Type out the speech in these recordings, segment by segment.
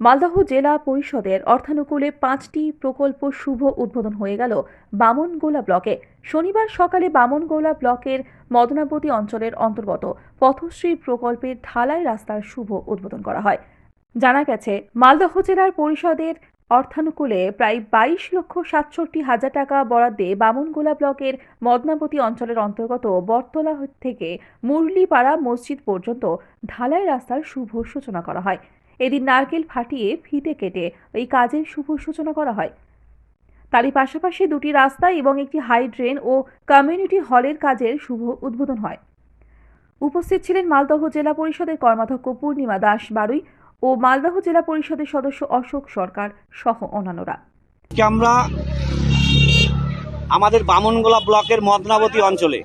মালদহ জেলা পরিষদের অর্থানুকূলে পাঁচটি প্রকল্প শুভ উদ্বোধন হয়ে গেল বামনগোলা ব্লকে। শনিবার সকালে বামনগোলা ব্লকের মদনাবতী অঞ্চলের অন্তর্গত পথশ্রী প্রকল্পের ঢালাই রাস্তার শুভ উদ্বোধন করা হয়। জানা গেছে, মালদহ জেলার পরিষদের অর্থানুকূলে প্রায় বাইশ লক্ষ সাতষট্টি হাজার টাকা বরাদ্দে বামনগোলা ব্লকের মদনাবতী অঞ্চলের অন্তর্গত বটতলা থেকে মুরলীপাড়া মসজিদ পর্যন্ত ঢালাই রাস্তার শুভ সূচনা করা হয়। এদিন নারকেল ফাটিয়ে ফিতে কেটে এই কাজের শুভ সূচনা করা হয়। তারই পাশাপাশি দুটি রাস্তা এবং একটি হাই ড্রেন ও কমিউনিটি হলের কাজের শুভ উদ্বোধন হয়। উপস্থিত ছিলেন মালদহ জেলা পরিষদের কর্মাধ্যক্ষ পূর্ণিমা দাস বারুই ও মালদহ জেলা পরিষদের সদস্য অশোক সরকার সহ অন্যান্যরা। আমরা আমাদের বামনগোলা ব্লকের মদনাবতী অঞ্চলে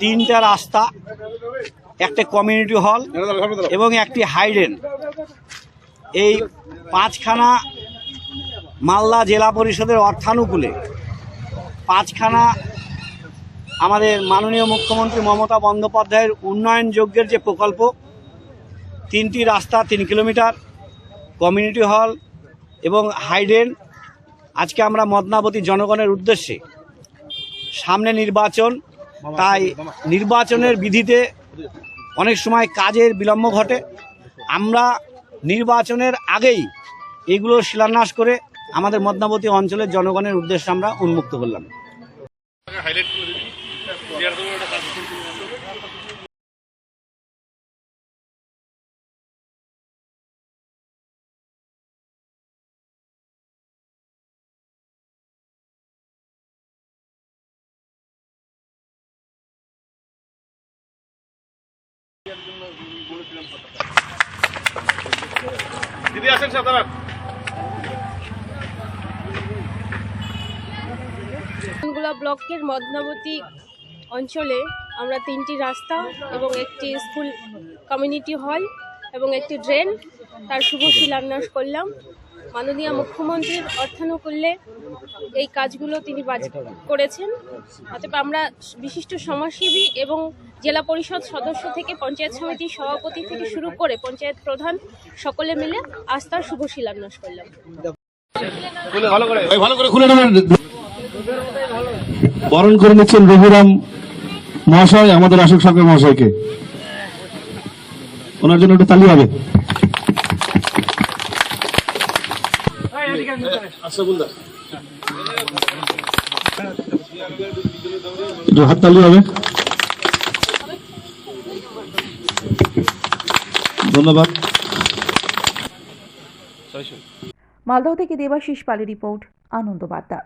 তিনটা রাস্তা, একটা কমিউনিটি হল এবং একটি হাইডেন। এই পাঁচখানা মালদা জেলা পরিষদের অর্থানুকূলে পাঁচখানা আমাদের মাননীয় মুখ্যমন্ত্রী মমতা বন্দ্যোপাধ্যায়ের উন্নয়ন যোগ্যের যে প্রকল্প তিনটি রাস্তা, তিন কিলোমিটার কমিউনিটি হল এবং হাইডেন আজকে আমরা মদনাবতী জনগণের উদ্দেশ্যে সামনে নির্বাচন, তাই নির্বাচনের বিধিতে অনেক সময় কাজের বিলম্ব ঘটে। আমরা নির্বাচনের আগেই এগুলো শিলান্যাস করে আমাদের মদনাবতী অঞ্চলের জনগণের উদ্দেশ্যে আমরা উন্মুক্ত করলাম। দিদি আসেন ব্লকের মদনাবতী অঞ্চলে আমরা তিনটি রাস্তা এবং একটি স্কুল কমিউনিটি হল এবং একটি ড্রেন, তার শুভ শিলান্যাস করলাম। মাননীয় মুখ্যমন্ত্রীর অর্থানুকূল্যে এই কাজগুলো তিনি বাজ করেছেন। অতএব আমরা বিশিষ্ট সমাজসেবী এবং জেলা পরিষদ সদস্য থেকে পঞ্চায়েত সমিতির সভাপতি থেকে শুরু করে পঞ্চায়েত প্রধান সকলে মিলে আস্থার শুভ শিলান্যাস করলাম। ভাই, ভালো করে খুলে নেবেন। বরণ করে নিচ্ছেন রঘুরাম মহাশয় আমাদের অশোক সরকার মহাশয়কে। ওনার জন্য একটু তালি হবে। ধন্যবাদ মালদহ থেকে দেবাশিস পালের রিপোর্ট আনন্দ বার্তা